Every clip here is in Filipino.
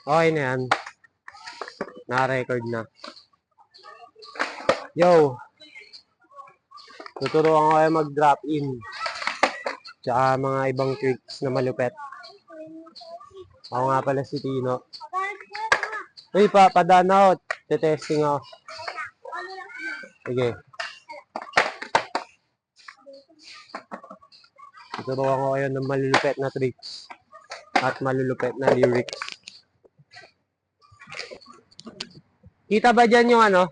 Okay na yan. Na-record na. Yo! Tuturuan ko kayo mag-drop in. Tsaka mga ibang tricks na malupet. Ako nga pala si Tino. Uy, pa, padaan ako. Tetesting ako. Sige. Tuturuan ko kayo ng malulupet na tricks at malulupet na lyrics. Kita ba dyan yung ano?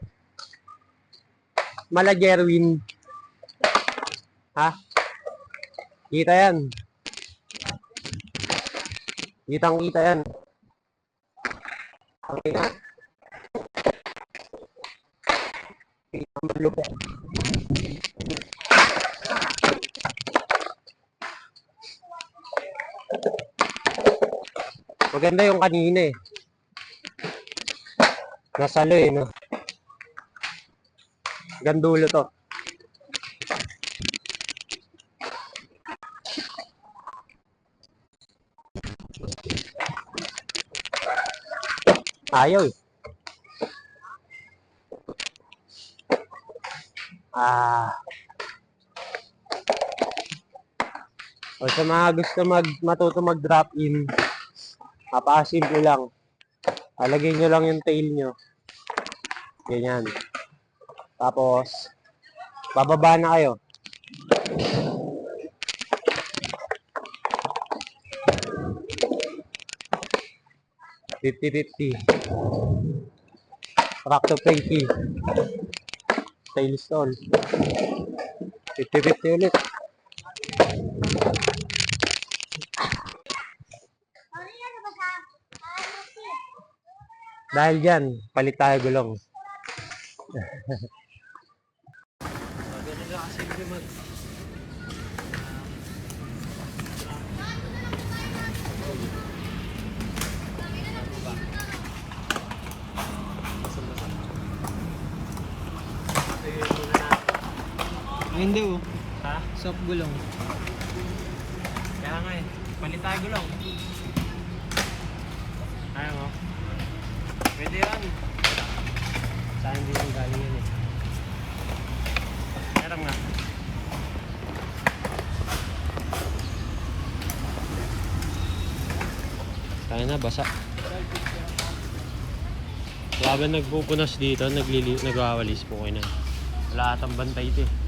Malagerwin. Ha? Kita yan. Kitang kita yan. Okay na. Kitang malupet. Maganda yung kanina eh. Nasalo eh, no? Gandulo to. Ayaw eh. Ah. O sa mga gusto mag matuto mag-drop in, Napakasimple lang. Alagay nyo lang yung tail nyo. Ganyan. Tapos, bababa na kayo. Fifty-fifty. Rock to Frankie. Tail stall. Fifty-fifty ulit. Dahil dyan, palit tayo gulong. Ay, hindi oh. Ha? Soft gulong. Kaya nga eh. Palit tayo gulong. Ayaw mo? Pwede yan. Saan hindi yung galing yan eh. Meron nga. Kaya na, basa. Habang nagpupunas dito, naglili, nagwawalis po kayo na. Wala atang bantay ito eh.